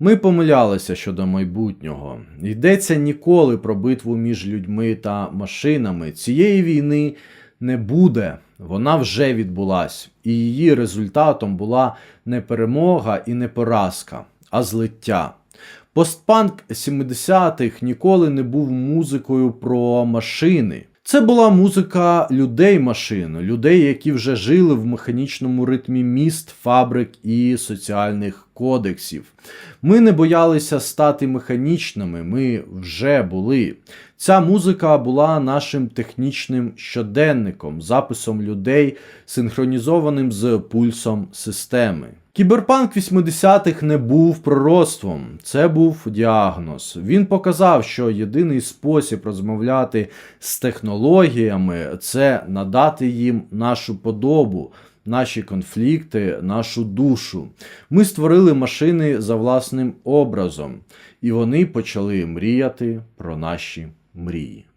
Ми помилялися щодо майбутнього. Йдеться ніколи про битву між людьми та машинами. Цієї війни не буде. Вона вже відбулась, і її результатом була не перемога і не поразка, а злиття. Постпанк 70-х ніколи не був музикою про машини. Це була музика людей машин, людей, які вже жили в механічному ритмі міст, фабрик і соціальних кодексів. Ми не боялися стати механічними, ми вже були. Ця музика була нашим технічним щоденником, записом людей, синхронізованим з пульсом системи. Кіберпанк 80-х не був пророцтвом, це був діагноз. Він показав, що єдиний спосіб розмовляти з технологіями це надати їм нашу подобу, наші конфлікти, нашу душу. Ми створили машини за власним образом, і вони почали мріяти про наші мрії.